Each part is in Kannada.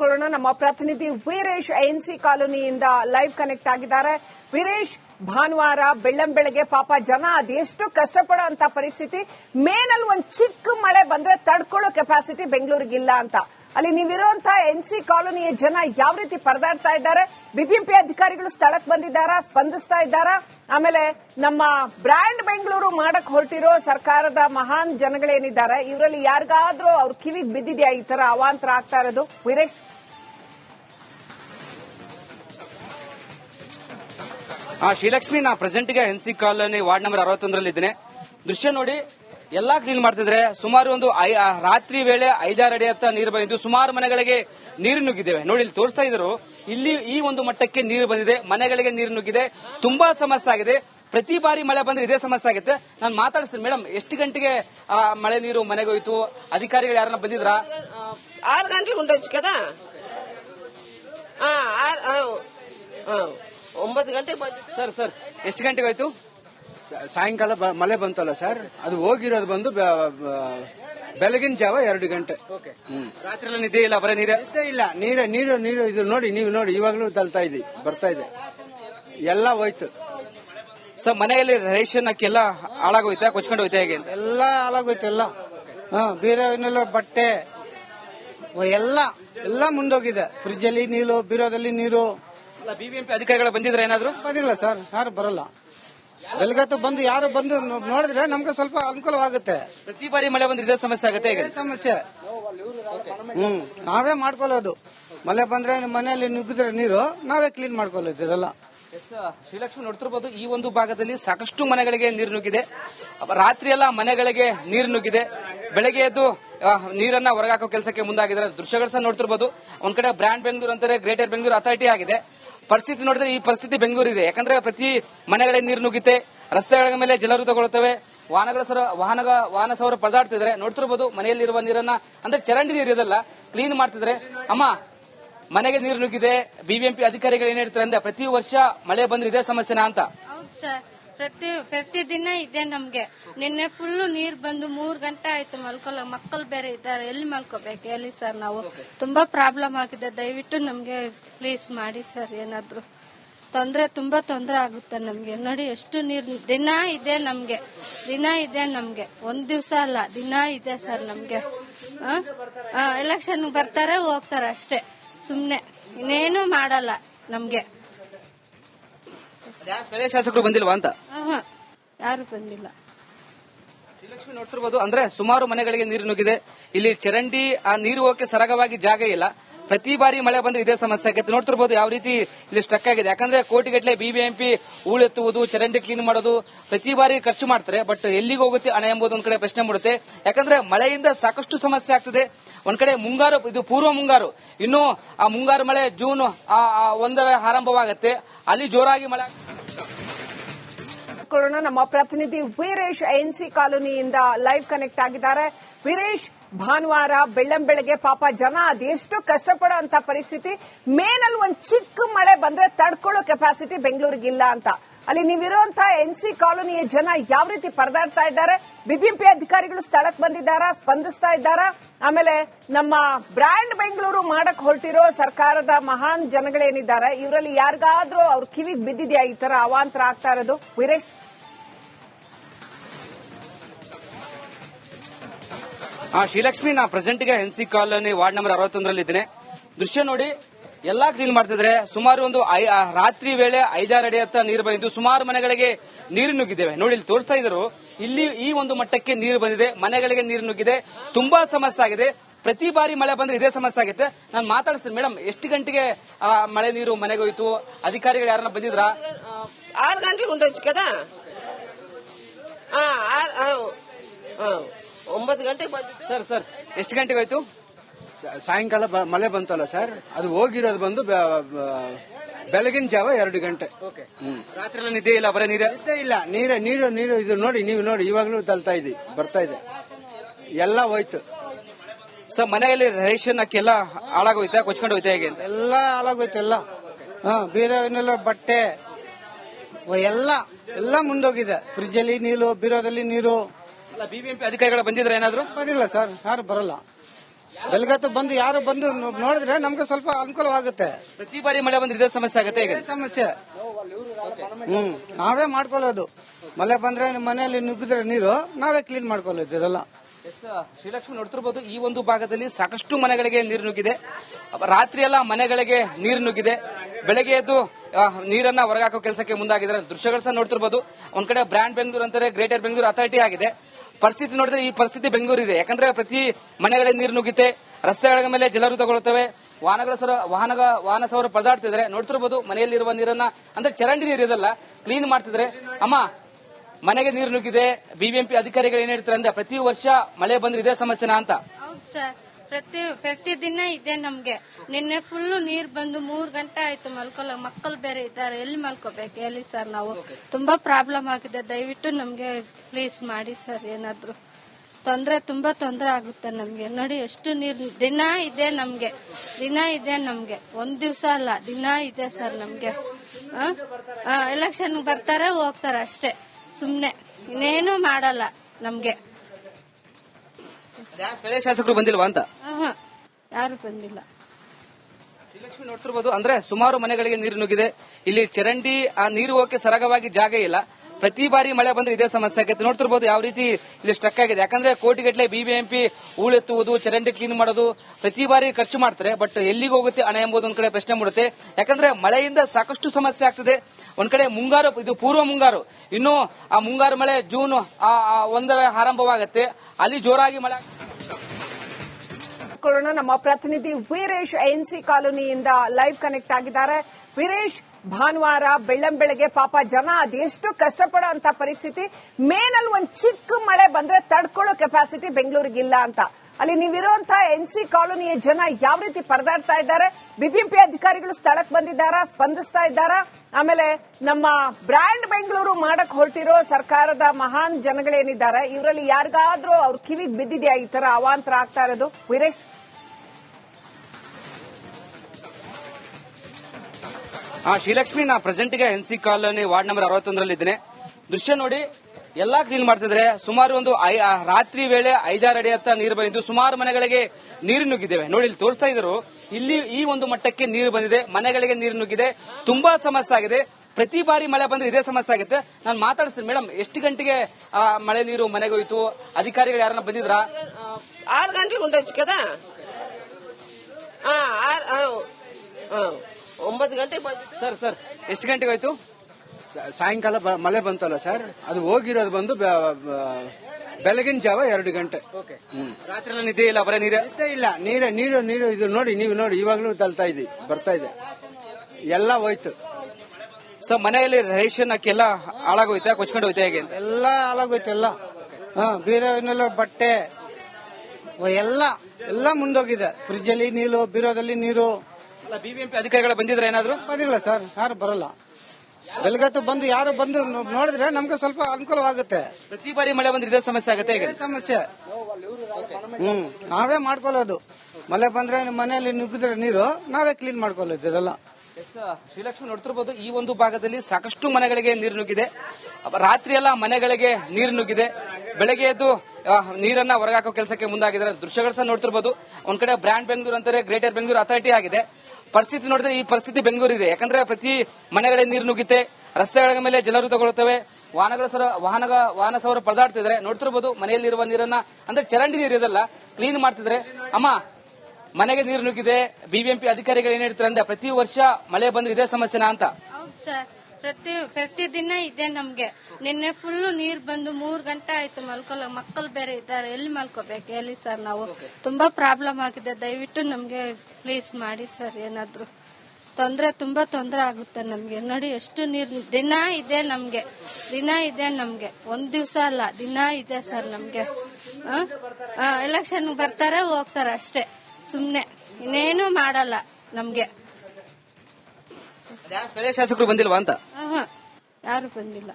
ಮಾಡ್ಕೊಳ್ಳೋಣ ನಮ್ಮ ಪ್ರತಿನಿಧಿ ವೀರೇಶ್ ಎನ್ಸಿ ಕಾಲೋನಿಯಿಂದ ಲೈವ್ ಕನೆಕ್ಟ್ ಆಗಿದ್ದಾರೆ. ವೀರೇಶ್, ಭಾನುವಾರ ಬೆಳ್ಳಂಬೆಳಗ್ಗೆ ಪಾಪ ಜನ ಅದೆಷ್ಟು ಕಷ್ಟಪಡೋ ಅಂತ ಪರಿಸ್ಥಿತಿ. ಮೇನಲ್ಲಿ ಒಂದ್ ಚಿಕ್ಕ ಮಳೆ ಬಂದ್ರೆ ತಡ್ಕೊಳ್ಳೋ ಕೆಪಾಸಿಟಿ ಬೆಂಗಳೂರಿಗಿಲ್ಲ ಅಂತ. ಅಲ್ಲಿ ನೀವಿರುವಂತಹ ಎನ್ ಸಿ ಕಾಲೋನಿಯ ಜನ ಯಾವ ರೀತಿ ಪರದಾಡ್ತಾ ಇದ್ದಾರೆ? ಬಿಬಿಎಂಪಿ ಅಧಿಕಾರಿಗಳು ಸ್ಥಳಕ್ಕೆ ಬಂದಿದ್ದಾರಾ? ಸ್ಪಂದಿಸ್ತಾ ಇದ್ದಾರಾ? ಆಮೇಲೆ ನಮ್ಮ ಬ್ರ್ಯಾಂಡ್ ಬೆಂಗಳೂರು ಮಾಡಕ್ ಹೊರಟಿರೋ ಸರ್ಕಾರದ ಮಹಾನ್ ಜನಗಳೇನಿದ್ದಾರೆ? ಇವರಲ್ಲಿ ಯಾರಿಗಾದ್ರೂ ಅವ್ರ ಕಿವಿಗೆ ಬಿದ್ದಿದ್ಯಾ ಈ ತರ ಅವಾಂತರ ಆಗ್ತಾ ಇರೋದು? ವೀರೇಶ್? ಶ್ರೀಲಕ್ಷ್ಮಿ, ನಾ ಪ್ರೆಸೆಂಟ್ಗೆ N C colony ward number ಅರವತ್ತೊಂದರಲ್ಲಿ ಇದ್ದೇನೆ ದೃಶ್ಯ ನೋಡಿ. ಎಲ್ಲಾ ಕ್ಲೀನ್ ಮಾಡ್ತಿದ್ರೆ ಸುಮಾರು ಒಂದು ರಾತ್ರಿ ವೇಳೆ ಐದಾರು ಅಡಿ ಹತ್ರ ನೀರು ಬಂದಿದ್ದು ಸುಮಾರು ಮನೆಗಳಿಗೆ ನೀರು ನುಗ್ಗಿದ್ದೇವೆ ನೋಡಿ ಇಲ್ಲಿ ತೋರಿಸ್ತಾ ಇದ್ರು ಇಲ್ಲಿ ಈ ಒಂದು ಮಟ್ಟಕ್ಕೆ ನೀರು ಬಂದಿದೆ ಮನೆಗಳಿಗೆ ನೀರು ನುಗ್ಗಿದೆ ತುಂಬಾ ಸಮಸ್ಯೆ ಆಗಿದೆ. ಪ್ರತಿ ಬಾರಿ ಮಳೆ ಬಂದ್ರೆ ಇದೇ ಸಮಸ್ಯೆ ಆಗುತ್ತೆ. ನಾನು ಮಾತಾಡಿಸ್ತೀನಿ ಮೇಡಮ್ ಎಷ್ಟು ಗಂಟೆಗೆ ಮಳೆ ನೀರು ಮನೆಗೆ ಹೋಯ್ತು? ಅಧಿಕಾರಿಗಳು ಯಾರನ್ನ ಬಂದಿದ್ರ? ಆರು ಗಂಟೆಗೆ ಉಂಟು ಒಂಬತ್ತು ಗಂಟೆಗೆ ಬಂದಿತ್ತು ಸರ್ ಸರ್ ಎಷ್ಟು ಗಂಟೆಗೆ ಹೋಯ್ತು? ಸಾಯಂಕಾಲ ಮಳೆ ಬಂತಲ್ಲ ಸರ್? ಅದು ಹೋಗಿರೋದು ಬಂದು ಬೆಳಗಿನ ಜಾವ ಎರಡು ಗಂಟೆ. ಓಕೆ. ರಾತ್ರಿ ನಿದ್ದೆ ಇಲ್ಲ ಬರೀ ನೀರೇ? ಇಲ್ಲ. ನೀರು ನೀರು ನೀರು ಇದು ನೋಡಿ ನೀವು ನೋಡಿ ಇವಾಗಲೂ ತಲ್ತಾ ಇದೆ ಬರ್ತಾ ಇದೆ. ಎಲ್ಲ ಹೋಯ್ತು. ಸರ್ ಮನೆಯಲ್ಲಿ ರೇಷನ್ ಅಕ್ಕಿ ಎಲ್ಲ ಹಾಳಾಗೋಯ್ತಾ? ಕೊಚ್ಕೊಂಡು ಹೋಯ್ತಾ ಹೇಗೆ ಅಂತ? ಎಲ್ಲ ಹಾಳಾಗೋಯ್ತು ಎಲ್ಲ. ಹಾ ಬೀರೋನೆಲ್ಲ ಬಟ್ಟೆ ಎಲ್ಲ ಎಲ್ಲ ಮುಂದೋಗಿದೆ. ಫ್ರಿಜ್ ಅಲ್ಲಿ ನೀರು ಬೀರೋದಲ್ಲಿ ನೀರು. ಬಿಬಿಎಂಪಿ ಅಧಿಕಾರಿಗಳು ಬಂದಿದ್ರೆ ಏನಾದ್ರು? ಬಂದಿಲ್ಲ ಸರ್ ಯಾರು ಬರಲ್ಲ. ಬೆಳಗತ್ತು ಬಂದು ಯಾರು ಬಂದು ನೋಡಿದ್ರೆ ನಮ್ಗೆ ಸ್ವಲ್ಪ ಅನುಕೂಲವಾಗುತ್ತೆ. ಪ್ರತಿ ಬಾರಿ ಮಳೆ ಬಂದ್ರೆ ಇದೇ ಸಮಸ್ಯೆ ಆಗುತ್ತೆ ಈಗ ಸಮಸ್ಯೆ. ಹ್ಮ್ ನಾವೇ ಮಾಡ್ಕೊಳ್ಳೋದು. ಮಳೆ ಬಂದ್ರೆ ಮನೆಯಲ್ಲಿ ನುಗ್ಗಿದ್ರೆ ನೀರು ನಾವೇ ಕ್ಲೀನ್ ಮಾಡ್ಕೊಳ್ಳೋದು ಇದೆಲ್ಲ. ಶ್ರೀಲಕ್ಷ್ಮಿ ನೋಡ್ತಿರ್ಬೋದು ಈ ಒಂದು ಭಾಗದಲ್ಲಿ ಸಾಕಷ್ಟು ಮನೆಗಳಿಗೆ ನೀರು ನುಗ್ಗಿದೆ. ರಾತ್ರಿ ಎಲ್ಲ ಮನೆಗಳಿಗೆ ನೀರು ನುಗ್ಗಿದೆ. ಬೆಳಗ್ಗೆ ಎದ್ದು ನೀರನ್ನ ಹೊರಗಾಕೋ ಕೆಲಸಕ್ಕೆ ಮುಂದಾಗಿದ್ದಾರೆ. ದೃಶ್ಯಗಳು ಸಹ ನೋಡ್ತಿರ್ಬೋದು. ಒಂದ್ ಕಡೆ ಬ್ರ್ಯಾಂಡ್ ಬೆಂಗಳೂರು ಅಂತಾರೆ ಗ್ರೇಟರ್ ಬೆಂಗಳೂರು ಅಥಾರಿಟಿ ಆಗಿದೆ. ಪರಿಸ್ಥಿತಿ ನೋಡಿದ್ರೆ ಈ ಪರಿಸ್ಥಿತಿ ಬೆಂಗಳೂರು ಇದೆ ಯಾಕಂದ್ರೆ ಪ್ರತಿ ಮನೆಗಳೇ ನೀರು ನುಗ್ಗಿತೆ, ರಸ್ತೆಗಳ ಮೇಲೆ ಜಲರು ತಗೊಳ್ತವೆ, ವಾಹನಗಳ ಸರ ವಾಹನ ವಾಹನ ಸೌರ ಪರದಾಡ್ತಿದ್ರೆ ನೋಡ್ತಿರ್ಬೋದು ಮನೆಯಲ್ಲಿರುವ ನೀರನ್ನ, ಅಂದ್ರೆ ಚರಂಡಿ ನೀರು ಇದೆಲ್ಲ ಕ್ಲೀನ್ ಮಾಡ್ತಿದ್ರೆ, ಅಮ್ಮ, ಮನೆಗೆ ನೀರು ನುಗ್ಗಿದೆ ಬಿಬಿಎಂಪಿ ಅಧಿಕಾರಿಗಳು ಏನ್ ಹೇಳ್ತಾರೆ ಅಂದ್ರೆ ಪ್ರತಿ ವರ್ಷ ಮಳೆ ಬಂದ್ರೆ ಇದೇ ಸಮಸ್ಯೆನಾ ಅಂತ. ಪ್ರತಿ ಪ್ರತಿದಿನ ಇದೆ ನಮ್ಗೆ. ನಿನ್ನೆ ಫುಲ್ಲು ನೀರ್ ಬಂದು ಮೂರ್ ಗಂಟೆ ಆಯ್ತು ಮಲ್ಕೊಲ್ಲ ಮಕ್ಕಳು ಬೇರೆ ಇದ್ದಾರೆ. ಎಲ್ಲಿ ಮಲ್ಕೋಬೇಕು? ಹೇಳಿ ಸರ್ ನಾವು. ತುಂಬಾ ಪ್ರಾಬ್ಲಮ್ ಆಗಿದೆ. ದಯವಿಟ್ಟು ನಮ್ಗೆ ಪ್ಲೀಸ್ ಮಾಡಿ ಸರ್ ಏನಾದ್ರು. ತೊಂದ್ರೆ, ತುಂಬಾ ತೊಂದ್ರೆ ಆಗುತ್ತೆ ನಮ್ಗೆ. ನೋಡಿ, ಎಷ್ಟು ನೀರ್, ದಿನ ಇದೆ ನಮ್ಗೆ. ದಿನ ಇದೆ ನಮ್ಗೆ. ಒಂದ್ ದಿವ್ಸ ಅಲ್ಲ, ದಿನ ಇದೆ ಸರ್ ನಮ್ಗೆ. ಎಲೆಕ್ಷನ್ ಬರ್ತಾರೆ, ಹೋಗ್ತಾರೆ ಅಷ್ಟೇ. ಸುಮ್ನೆ. ಇನ್ನೇನು ಮಾಡಲ್ಲ ನಮ್ಗೆ. ಸ್ಥಳೀಯ ಶಾಸಕರು ಬಂದಿಲ್ವಾ ಅಂತ? ಆಹಾ, ಯಾರು ಬಂದಿಲ್ಲ. ಶ್ರೀಲಕ್ಷ್ಮಿ ನೋಡ್ತಿರ್ಬೋದು ಅಂದ್ರೆ ಸುಮಾರು ಮನೆಗಳಿಗೆ ನೀರು ನುಗ್ಗಿದೆ. ಇಲ್ಲಿ ಚರಂಡಿ ಆ ನೀರು ಹೋಗಕ್ಕೆ ಸರಾಗವಾಗಿ ಜಾಗ ಇಲ್ಲ. ಪ್ರತಿ ಬಾರಿ ಮಳೆ ಬಂದ್ರೆ ಇದೇ ಸಮಸ್ಯೆ ಆಗುತ್ತೆ. ನೋಡ್ತಿರ್ಬೋದು ಯಾವ ರೀತಿ ಇಲ್ಲಿ ಸ್ಟಕ್ ಆಗಿದೆ. ಯಾಕಂದ್ರೆ ಕೋಟಿಗಟ್ಟಲೆ ಬಿಬಿಎಂಪಿ ಹೂಳೆತ್ತುವುದು ಚರಂಡಿ ಕ್ಲೀನ್ ಮಾಡೋದು ಪ್ರತಿ ಬಾರಿ ಖರ್ಚು ಮಾಡ್ತಾರೆ ಬಟ್ ಎಲ್ಲಿಗೆ ಹೋಗುತ್ತೆ ಹಣ ಎಂಬುದು ಒಂದ್ ಕಡೆ ಪ್ರಶ್ನೆ ಮೂಡುತ್ತೆ. ಯಾಕಂದ್ರೆ ಮಳೆಯಿಂದ ಸಾಕಷ್ಟು ಸಮಸ್ಯೆ ಆಗ್ತದೆ. ಒಂದ್ ಕಡೆ ಮುಂಗಾರು ಇದು ಪೂರ್ವ ಮುಂಗಾರು. ಇನ್ನು ಆ ಮುಂಗಾರು ಮಳೆ ಜೂನ್ ಆ, ಆ ಒಂದರ ಆರಂಭವಾಗುತ್ತೆ. ಅಲ್ಲಿ ಜೋರಾಗಿ ಮಳೆ ಆಗ್ತದೆ. ಮಾಡ್ಕೊಳ್ಳೋಣ ನಮ್ಮ ಪ್ರತಿನಿಧಿ ವೀರೇಶ್ ಎನ್ಸಿ ಕಾಲೋನಿಯಿಂದ ಲೈವ್ ಕನೆಕ್ಟ್ ಆಗಿದ್ದಾರೆ. ವೀರೇಶ್, ಭಾನುವಾರ ಬೆಳ್ಳಂಬೆಳಗ್ಗೆ ಪಾಪ ಜನ ಅದೆಷ್ಟು ಕಷ್ಟಪಡೋ ಅಂತ ಪರಿಸ್ಥಿತಿ. ಮೇನಲ್ಲಿ ಒಂದ್ ಚಿಕ್ಕ ಮಳೆ ಬಂದ್ರೆ ತಡ್ಕೊಳ್ಳೋ ಕೆಪಾಸಿಟಿ ಬೆಂಗಳೂರಿಗಿಲ್ಲ ಅಂತ. ಅಲ್ಲಿ ನೀವಿರುವಂತಹ ಎನ್ ಸಿ ಕಾಲೋನಿಯ ಜನ ಯಾವ ರೀತಿ ಪರದಾಡ್ತಾ ಇದ್ದಾರೆ? ಬಿಬಿಎಂಪಿ ಅಧಿಕಾರಿಗಳು ಸ್ಥಳಕ್ಕೆ ಬಂದಿದ್ದಾರಾ? ಸ್ಪಂದಿಸ್ತಾ ಇದ್ದಾರಾ? ಆಮೇಲೆ ನಮ್ಮ ಬ್ರ್ಯಾಂಡ್ ಬೆಂಗಳೂರು ಮಾಡಕ್ ಹೊರಟಿರೋ ಸರ್ಕಾರದ ಮಹಾನ್ ಜನಗಳೇನಿದ್ದಾರೆ ಇವರಲ್ಲಿ ಯಾರಿಗಾದ್ರೂ ಅವ್ರ ಕಿವಿಗೆ ಬಿದ್ದಿದೆಯಾ ಈ ತರ ಅವಾಂತರ ಆಗ್ತಾ ಇರೋದು? ವೀರೇಶ್? ಶ್ರೀಲಕ್ಷ್ಮಿ, ನಾ ಪ್ರೆಸೆಂಟ್ಗೆ N C colony ward number ಅರವತ್ತೊಂದರಲ್ಲಿ ಇದ್ದೇನೆ ದೃಶ್ಯ ನೋಡಿ. ಎಲ್ಲಾ ಕ್ಲೀನ್ ಮಾಡ್ತಿದ್ರೆ ಸುಮಾರು ಒಂದು ರಾತ್ರಿ ವೇಳೆ ಐದಾರು ಅಡಿ ಹತ್ರ ನೀರು ಬಂದಿದ್ದು ಸುಮಾರು ಮನೆಗಳಿಗೆ ನೀರು ನುಗ್ಗಿದ್ದೇವೆ. ನೋಡಿ ಇಲ್ಲಿ ತೋರಿಸ್ತಾ ಇದ್ರು ಇಲ್ಲಿ ಈ ಒಂದು ಮಟ್ಟಕ್ಕೆ ನೀರು ಬಂದಿದೆ ಮನೆಗಳಿಗೆ ನೀರು ನುಗ್ಗಿದೆ ತುಂಬಾ ಸಮಸ್ಯೆ ಆಗಿದೆ. ಪ್ರತಿ ಬಾರಿ ಮಳೆ ಬಂದ್ರೆ ಇದೇ ಸಮಸ್ಯೆ ಆಗುತ್ತೆ. ನಾನು ಮಾತಾಡಿಸ್ತೀನಿ ಮೇಡಮ್ ಎಷ್ಟು ಗಂಟೆಗೆ ಮಳೆ ನೀರು ಮನೆಗೆ ಹೋಯ್ತು? ಅಧಿಕಾರಿಗಳು ಯಾರನ್ನ ಬಂದಿದ್ರ? ಆರು ಗಂಟೆಗೆ ಉಂಟು ಒಂಬತ್ತು ಗಂಟೆಗೆ ಸರ್ ಸರ್ ಎಷ್ಟು ಗಂಟೆಗೆ ಹೋಯ್ತು? ಸಾಯಂಕಾಲ ಮಳೆ ಬಂತಲ್ಲ ಸರ್? ಅದು ಹೋಗಿರೋದು ಬಂದು ಬೆಳಗಿನ ಜಾವ ಎರಡು ಗಂಟೆ. ಓಕೆ. ರಾತ್ರಿ ಎಲ್ಲ ನಿದ್ದೆ ಇಲ್ಲ ಬರೀ ನೀರೇ? ಇಲ್ಲ. ನೀರು ನೀರು ನೀರು ಇದು ನೋಡಿ ನೀವು ನೋಡಿ ಇವಾಗಲೂ ತಲ್ತಾ ಇದೆ ಬರ್ತಾ ಇದೆ. ಎಲ್ಲ ಹೋಯ್ತು. ಸರ್ ಮನೆಯಲ್ಲಿ ರೇಷನ್ ಎಲ್ಲ ಹಾಳಾಗೋಯ್ತಾ? ಕೊಚ್ಕೊಂಡು ಹೋಯ್ತಾ ಹೇಗೆ ಅಂತ? ಎಲ್ಲ ಹಾಳಾಗೋಯ್ತು ಎಲ್ಲ. ಹಾ ಬೀರೋನೆಲ್ಲ ಬಟ್ಟೆ ಎಲ್ಲ ಎಲ್ಲ ಮುಂದೋಗಿದೆ. ಫ್ರಿಜ್ ಅಲ್ಲಿ ನೀರು ಬೀರೋದಲ್ಲಿ ನೀರು. ಬಿಬಿಎಂಪಿ ಅಧಿಕಾರಿಗಳು ಬಂದಿದ್ರೆ ಏನಾದ್ರು? ಬಂದಿಲ್ಲ ಸರ್ ಯಾರು ಬರಲ್ಲ. ಬೆಳಗತ್ತು ಬಂದು ಯಾರು ಬಂದು ನೋಡಿದ್ರೆ ನಮ್ಗೆ ಸ್ವಲ್ಪ ಅನುಕೂಲವಾಗುತ್ತೆ. ಪ್ರತಿ ಬಾರಿ ಮಳೆ ಬಂದ್ರೆ ಇದೇ ಸಮಸ್ಯೆ ಆಗುತ್ತೆ ಈಗ? ಸಮಸ್ಯೆ. ಹ್ಮ್ ನಾವೇ ಮಾಡ್ಕೊಳ್ಳೋದು. ಮಳೆ ಬಂದ್ರೆ ಮನೆಯಲ್ಲಿ ನುಗ್ಗಿದ್ರೆ ನೀರು ನಾವೇ ಕ್ಲೀನ್ ಮಾಡ್ಕೊಳ್ಳೋದು ಇದೆಲ್ಲ. ಶ್ರೀಲಕ್ಷ್ಮಿ ನೋಡ್ತಿರ್ಬೋದು ಈ ಒಂದು ಭಾಗದಲ್ಲಿ ಸಾಕಷ್ಟು ಮನೆಗಳಿಗೆ ನೀರು ನುಗ್ಗಿದೆ. ರಾತ್ರಿ ಎಲ್ಲ ಮನೆಗಳಿಗೆ ನೀರು ನುಗ್ಗಿದೆ. ಬೆಳಗ್ಗೆ ಎದ್ದು ನೀರನ್ನ ಹೊರಗಾಕೋ ಕೆಲಸಕ್ಕೆ ಮುಂದಾಗಿದ್ದಾರೆ. ದೃಶ್ಯಗಳು ಸಹ ನೋಡ್ತಿರ್ಬೋದು. ಒಂದ್ ಕಡೆ ಬ್ರ್ಯಾಂಡ್ ಬೆಂಗಳೂರು ಅಂತಾರೆ ಗ್ರೇಟರ್ ಬೆಂಗಳೂರು ಅಥಾರಿಟಿ ಆಗಿದೆ. ಪರಿಸ್ಥಿತಿ ನೋಡಿದ್ರೆ ಈ ಪರಿಸ್ಥಿತಿ ಬೆಂಗಳೂರು ಇದೆ ಯಾಕಂದ್ರೆ ಪ್ರತಿ ಮನೆಗಳ ನೀರು ನುಗ್ಗಿತೆ, ರಸ್ತೆಗಳ ಮೇಲೆ ಜಲರು ತಗೊಳ್ತವೆ, ವಾಹನಗಳ ಸರ ವಾಹನ ವಾಹನ ಸವರು ಪರದಾಡ್ತಿದ್ರೆ ನೋಡ್ತಿರ್ಬೋದು ಮನೆಯಲ್ಲಿರುವ ನೀರನ್ನ, ಅಂದ್ರೆ ಚರಂಡಿ ನೀರು ಇದಲ್ಲ ಕ್ಲೀನ್ ಮಾಡ್ತಿದ್ರೆ, ಅಮ್ಮ, ಮನೆಗೆ ನೀರು ನುಗ್ಗಿದೆ ಬಿಬಿಎಂಪಿ ಅಧಿಕಾರಿಗಳು ಏನ್ ಹೇಳ್ತಾರೆ ಅಂದ್ರೆ ಪ್ರತಿ ವರ್ಷ ಮಳೆ ಬಂದ್ರೆ ಇದೇ ಸಮಸ್ಯೆನಾ ಅಂತ. ಪ್ರತಿ ಪ್ರತಿದಿನ ಇದೆ ನಮ್ಗೆ. ನಿನ್ನೆ ಫುಲ್ ನೀರ್ ಬಂದು ಮೂರ್ ಗಂಟೆ ಆಯ್ತು ಮಲ್ಕೊಲ್ಲ ಮಕ್ಕಳು ಬೇರೆ ಇದ್ದಾರೆ. ಎಲ್ಲಿ ಮಲ್ಕೋಬೇಕು? ಹೇಳಿ ಸರ್ ನಾವು. ತುಂಬಾ ಪ್ರಾಬ್ಲಮ್ ಆಗಿದೆ. ದಯವಿಟ್ಟು ನಮ್ಗೆ ಪ್ಲೀಸ್ ಮಾಡಿ ಸರ್ ಏನಾದ್ರು. ತೊಂದ್ರೆ ತುಂಬಾ ತೊಂದರೆ ಆಗುತ್ತೆ ನಮ್ಗೆ. ನೋಡಿ ಎಷ್ಟು ನೀರ್ ದಿನ ಇದೆ ನಮ್ಗೆ. ದಿನ ಇದೆ ನಮ್ಗೆ. ಒಂದ್ ದಿವ್ಸ ಅಲ್ಲ ದಿನ ಇದೆ ಸರ್ ನಮ್ಗೆ. ಎಲೆಕ್ಷನ್ ಬರ್ತಾರೆ ಹೋಗ್ತಾರೆ ಅಷ್ಟೇ. ಸುಮ್ನೆ. ಇನ್ನೇನು ಮಾಡಲ್ಲ ನಮ್ಗೆ. ಸ್ಥಳೀಯ ಶಾಸಕರು ಬಂದಿಲ್ವಾ ಅಂತ? ಆಹಾ, ಯಾರು ಬಂದಿಲ್ಲ. ಶ್ರೀಲಕ್ಷ್ಮಿ ನೋಡ್ತಿರ್ಬೋದು ಅಂದ್ರೆ ಸುಮಾರು ಮನೆಗಳಿಗೆ ನೀರು ನುಗ್ಗಿದೆ. ಇಲ್ಲಿ ಚರಂಡಿ ಆ ನೀರು ಹೋಗಕ್ಕೆ ಸರಾಗವಾಗಿ ಜಾಗ ಇಲ್ಲ. ಪ್ರತಿ ಬಾರಿ ಮಳೆ ಬಂದ್ರೆ ಇದೇ ಸಮಸ್ಯೆ ಆಗುತ್ತೆ. ನೋಡ್ತಿರ್ಬೋದು ಯಾವ ರೀತಿ ಇಲ್ಲಿ ಸ್ಟಕ್ ಆಗಿದೆ. ಯಾಕಂದ್ರೆ ಕೋಟಿಗಟ್ಟಲೆ ಬಿಬಿಎಂಪಿ ಹೂಳೆತ್ತುವುದು ಚರಂಡಿ ಕ್ಲೀನ್ ಮಾಡೋದು ಪ್ರತಿ ಬಾರಿ ಖರ್ಚು ಮಾಡ್ತಾರೆ ಬಟ್ ಎಲ್ಲಿಗೆ ಹೋಗುತ್ತೆ ಹಣ ಎಂಬುದು ಒಂದ್ ಕಡೆ ಪ್ರಶ್ನೆ ಮೂಡುತ್ತೆ. ಯಾಕಂದ್ರೆ ಮಳೆಯಿಂದ ಸಾಕಷ್ಟು ಸಮಸ್ಯೆ ಆಗ್ತದೆ. ಒಂದ್ ಕಡೆ ಮುಂಗಾರು ಇದು ಪೂರ್ವ ಮುಂಗಾರು. ಇನ್ನು ಆ ಮುಂಗಾರು ಮಳೆ ಜೂನ್ ಆ, ಆ ಒಂದರ ಆರಂಭವಾಗುತ್ತೆ. ಅಲ್ಲಿ ಜೋರಾಗಿ ಮಳೆ ಆಗ್ತದೆ. ನಮ್ಮ ಪ್ರತಿನಿಧಿ ವೀರೇಶ್ ಎನ್ಸಿ ಕಾಲೋನಿಯಿಂದ ಲೈವ್ ಕನೆಕ್ಟ್ ಆಗಿದ್ದಾರೆ. ವೀರೇಶ್, ಭಾನುವಾರ ಬೆಳ್ಳಂಬೆಳಗ್ಗೆ ಪಾಪ ಜನ ಅದೆಷ್ಟು ಕಷ್ಟಪಡೋ ಅಂತ ಪರಿಸ್ಥಿತಿ. ಮೇನಲ್ಲಿ ಒಂದ್ ಚಿಕ್ಕ ಮಳೆ ಬಂದ್ರೆ ತಡ್ಕೊಳ್ಳೋ ಕೆಪಾಸಿಟಿ ಬೆಂಗಳೂರಿಗೆ ಇಲ್ಲ ಅಂತ. ಅಲ್ಲಿ ನೀವಿರುವಂತಹ ಎನ್ ಸಿ ಕಾಲೋನಿಯ ಜನ ಯಾವ ರೀತಿ ಪರದಾಡ್ತಾ ಇದ್ದಾರೆ? ಬಿಬಿಎಂಪಿ ಅಧಿಕಾರಿಗಳು ಸ್ಥಳಕ್ಕೆ ಬಂದಿದ್ದಾರಾ? ಸ್ಪಂದಿಸ್ತಾ ಇದ್ದಾರ? ಆಮೇಲೆ ನಮ್ಮ ಬ್ರ್ಯಾಂಡ್ ಬೆಂಗಳೂರು ಮಾಡಕ್ ಹೊರಟಿರೋ ಸರ್ಕಾರದ ಮಹಾನ್ ಜನಗಳೇನಿದ್ದಾರೆ? ಇವರಲ್ಲಿ ಯಾರಿಗಾದ್ರೂ ಅವ್ರ ಕಿವಿಗೆ ಬಿದ್ದಿದೆಯಾ ಈ ತರ ಅವಾಂತರ ಆಗ್ತಾ ಇರೋದು? ವೀರೇಶ್ ಆ ಶ್ರೀಲಕ್ಷ್ಮಿ, ನಾ ಪ್ರೆಸೆಂಟ್ಗೆ N C colony ward number ಅರವತ್ತೊಂದರಲ್ಲಿ ಇದ್ದೇನೆ ದೃಶ್ಯ ನೋಡಿ, ಎಲ್ಲಾ ಕ್ಲೀನ್ ಮಾಡ್ತಿದ್ರೆ ಸುಮಾರು ಒಂದು ರಾತ್ರಿ ವೇಳೆ ಐದಾರು ಅಡಿ ಹತ್ತಿರ ನೀರು ಬಂದಿದ್ದು. ಸುಮಾರು ಮನೆಗಳಿಗೆ ನೀರು ನುಗ್ಗಿದ್ದೇವೆ. ನೋಡಿ, ಇಲ್ಲಿ ತೋರಿಸ್ತಾ ಇದ್ರು ಇಲ್ಲಿ ಈ ಒಂದು ಮಟ್ಟಕ್ಕೆ ನೀರು ಬಂದಿದೆ. ಮನೆಗಳಿಗೆ ನೀರು ನುಗ್ಗಿದೆ. ತುಂಬಾ ಸಮಸ್ಯೆ ಆಗಿದೆ. ಪ್ರತಿ ಬಾರಿ ಮಳೆ ಬಂದ್ರೆ ಇದೇ ಸಮಸ್ಯೆ ಆಗುತ್ತೆ. ನಾನು ಮಾತಾಡಿಸ್ತೀನಿ. ಮೇಡಮ್ ಎಷ್ಟು ಗಂಟೆಗೆ ಮಳೆ ನೀರು ಮನೆಗೆ ಹೋಯ್ತು? ಅಧಿಕಾರಿಗಳು ಯಾರನ್ನ ಬಂದಿದ್ರ? ಆರು ಗಂಟೆಗೆ ಮುಂದೆ ಹಚ್ಕದ ಒಂಬತ್ತು ಗಂಟೆಗೆ ಬಂದಿತ್ತು ಸರ್ ಸರ್ ಎಷ್ಟು ಗಂಟೆಗೆ ಹೋಯ್ತು? ಸಾಯಂಕಾಲ ಬ- ಮಳೆ ಬಂತಲ್ಲ ಸರ್? ಅದು ಹೋಗಿರೋದು ಬಂದು ಬೆಳಗಿನ ಜಾವ ಎರಡು ಗಂಟೆ. ರಾತ್ರಿ ನಿದ್ದೆ ಇಲ್ಲ ಬರೀ ನೀರೇ? ಇಲ್ಲ. ನೀರು ನೀರು ನೀರು ಇದು ನೋಡಿ ನೀವು ನೋಡಿ ಇವಾಗಲೂ ತಲ್ತಾ ಇದೆ ಬರ್ತಾ ಇದೆ. ಎಲ್ಲ ಹೋಯ್ತು. ಸರ್ ಮನೆಯಲ್ಲಿ ರೇಷನ್ ಅಕ್ಕಿ ಎಲ್ಲ ಹಾಳಾಗೋಯ್ತಾ? ಕೊಚ್ಕೊಂಡು ಹೋಯ್ತಾ ಹೇಗೆ ಅಂತ? ಎಲ್ಲ ಹಾಳಾಗೋಯ್ತು ಎಲ್ಲ. ಹಾ ಬೀರೋನೆಲ್ಲ ಬಟ್ಟೆ ಎಲ್ಲ ಎಲ್ಲ ಮುಂದೋಗಿದೆ. ಫ್ರಿಜ್ ಅಲ್ಲಿ ನೀರು ಬೀರೋದಲ್ಲಿ ನೀರು. ಬಿಬಿಎಂಪಿ ಅಧಿಕಾರಿಗಳು ಬಂದಿದ್ರೆ ಏನಾದ್ರು? ಬಂದಿಲ್ಲ ಸರ್ ಯಾರು ಬರಲ್ಲ. ಬೆಳಗತ್ತು ಬಂದು ಯಾರು ಬಂದು ನೋಡಿದ್ರೆ ನಮ್ಗೆ ಸ್ವಲ್ಪ ಅನುಕೂಲವಾಗುತ್ತೆ. ಪ್ರತಿ ಬಾರಿ ಮಳೆ ಬಂದ್ರೆ ಇದೇ ಸಮಸ್ಯೆ ಆಗುತ್ತೆ ಈಗ ಇದೇ ಸಮಸ್ಯೆ. ಹ್ಮ್ ನಾವೇ ಮಾಡ್ಕೊಳ್ಳೋದು. ಮಳೆ ಬಂದ್ರೆ ಮನೆಯಲ್ಲಿ ನುಗ್ಗಿದ್ರೆ ನೀರು ನಾವೇ ಕ್ಲೀನ್ ಮಾಡ್ಕೊಳ್ಳೋದು ಇದೆಲ್ಲ. ಶ್ರೀಲಕ್ಷ್ಮಿ ನೋಡ್ತಿರ್ಬೋದು ಈ ಒಂದು ಭಾಗದಲ್ಲಿ ಸಾಕಷ್ಟು ಮನೆಗಳಿಗೆ ನೀರು ನುಗ್ಗಿದೆ. ರಾತ್ರಿ ಎಲ್ಲ ಮನೆಗಳಿಗೆ ನೀರು ನುಗ್ಗಿದೆ. ಬೆಳಗ್ಗೆ ಎದ್ದು ಆ, ನೀರನ್ನ ಹೊರಗಾಕೋ ಕೆಲಸಕ್ಕೆ ಮುಂದಾಗಿದ್ದಾರೆ. ದೃಶ್ಯಗಳು ಸಹ ನೋಡ್ತಿರ್ಬೋದು. ಒಂದ್ ಕಡೆ ಬ್ರ್ಯಾಂಡ್ ಬೆಂಗಳೂರು ಅಂತಾರೆ ಗ್ರೇಟರ್ ಬೆಂಗಳೂರು ಅಥಾರಿಟಿ ಆಗಿದೆ. ಪರಿಸ್ಥಿತಿ ನೋಡಿದ್ರೆ ಈ ಪರಿಸ್ಥಿತಿ ಬೆಂಗಳೂರಿದೆ. ಯಾಕಂದ್ರೆ ಪ್ರತಿ ಮನೆಗಳೇ ನೀರು ನುಗ್ಗಿದೆ ರಸ್ತೆಗಳ ಮೇಲೆ ಜನರು ತಗೊಳ್ತವೆ ವಾಹನಗಳ ಸರ ವಾಹನ ವಾಹನ ಸವರ ಪರದಾಡ್ತಿದ್ರೆ ನೋಡ್ತಿರ್ಬೋದು, ಮನೆಯಲ್ಲಿರುವ ನೀರನ್ನ, ಅಂದ್ರೆ ಚರಂಡಿ ನೀರು ಇದೆಲ್ಲ ಕ್ಲೀನ್ ಮಾಡ್ತಿದ್ರೆ, ಅಮ್ಮ, ಮನೆಗೆ ನೀರು ನುಗ್ಗಿದೆ ಬಿಬಿಎಂಪಿ ಅಧಿಕಾರಿಗಳು ಏನ್ ಹೇಳ್ತಾರೆ ಅಂದ್ರೆ, ಪ್ರತಿ ವರ್ಷ ಮಳೆ ಬಂದ್ರೆ ಇದೇ ಸಮಸ್ಯೆನಾ ಅಂತ? ಪ್ರತಿ ಪ್ರತಿದಿನ ಇದೆ ನಮ್ಗೆ. ನಿನ್ನೆ ಫುಲ್ ನೀರ್ ಬಂದು ಮೂರ್ ಗಂಟೆ ಆಯ್ತು ಮಲ್ಕೊಲ್ಲ ಮಕ್ಕಳು ಬೇರೆ ಇದ್ದಾರೆ. ಎಲ್ಲಿ ಮಲ್ಕೋಬೇಕು? ಹೇಳಿ ಸರ್ ನಾವು. ತುಂಬಾ ಪ್ರಾಬ್ಲಮ್ ಆಗಿದೆ. ದಯವಿಟ್ಟು ನಮ್ಗೆ ಪ್ಲೀಸ್ ಮಾಡಿ ಸರ್ ಏನಾದ್ರು. ತೊಂದ್ರೆ ತುಂಬಾ ತೊಂದರೆ ಆಗುತ್ತೆ ನಮ್ಗೆ. ನೋಡಿ ಎಷ್ಟು ನೀರ್ ದಿನ ಇದೆ ನಮ್ಗೆ. ದಿನ ಇದೆ ನಮ್ಗೆ. ಒಂದ್ ದಿವ್ಸ ಅಲ್ಲ ದಿನ ಇದೆ ಸರ್ ನಮ್ಗೆ. ಎಲೆಕ್ಷನ್ ಬರ್ತಾರೆ ಹೋಗ್ತಾರೆ ಅಷ್ಟೇ. ಸುಮ್ನೆ. ಇನ್ನೇನು ಮಾಡಲ್ಲ ನಮ್ಗೆ. ಸ್ಥಳೀಯ ಶಾಸಕರು ಬಂದಿಲ್ವಾ ಅಂತ? ಆಹಾ, ಯಾರು ಬಂದಿಲ್ಲ.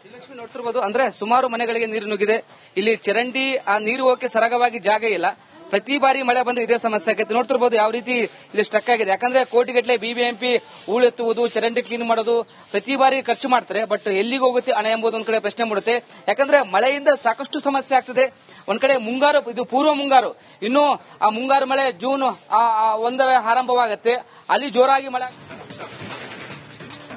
ಶ್ರೀಲಕ್ಷ್ಮಿ ನೋಡ್ತಿರ್ಬೋದು. ಅಂದ್ರೆ ಸುಮಾರು ಮನೆಗಳಿಗೆ ನೀರು ನುಗ್ಗಿದೆ. ಇಲ್ಲಿ ಚರಂಡಿ ಆ ನೀರು ಹೋಗಕ್ಕೆ ಸರಾಗವಾಗಿ ಜಾಗ ಇಲ್ಲ. ಪ್ರತಿ ಬಾರಿ ಮಳೆ ಬಂದ್ರೆ ಇದೇ ಸಮಸ್ಯೆ ಆಗುತ್ತೆ. ನೋಡ್ತಿರ್ಬೋದು ಯಾವ ರೀತಿ ಇಲ್ಲಿ ಸ್ಟ್ರಕ್ ಆಗಿದೆ. ಯಾಕಂದ್ರೆ ಕೋಟಿಗಟ್ಟಲೆ ಬಿಬಿಎಂಪಿ ಹೂಳೆತ್ತುವುದು ಚರಂಡಿ ಕ್ಲೀನ್ ಮಾಡೋದು, ಪ್ರತಿ ಬಾರಿ ಖರ್ಚು ಮಾಡ್ತಾರೆ ಬಟ್ ಎಲ್ಲಿಗೆ ಹೋಗುತ್ತೆ ಹಣ ಎಂಬುದು ಒಂದ್ ಕಡೆ ಪ್ರಶ್ನೆ ಮೂಡುತ್ತೆ. ಯಾಕಂದ್ರೆ ಮಳೆಯಿಂದ ಸಾಕಷ್ಟು ಸಮಸ್ಯೆ ಆಗ್ತದೆ. ಒಂದ್ ಕಡೆ ಮುಂಗಾರು, ಇದು ಪೂರ್ವ ಮುಂಗಾರು. ಇನ್ನು ಆ ಮುಂಗಾರು ಮಳೆ ಜೂನ್ ಒಂದರ ಆರಂಭವಾಗುತ್ತೆ. ಅಲ್ಲಿ ಜೋರಾಗಿ ಮಳೆ.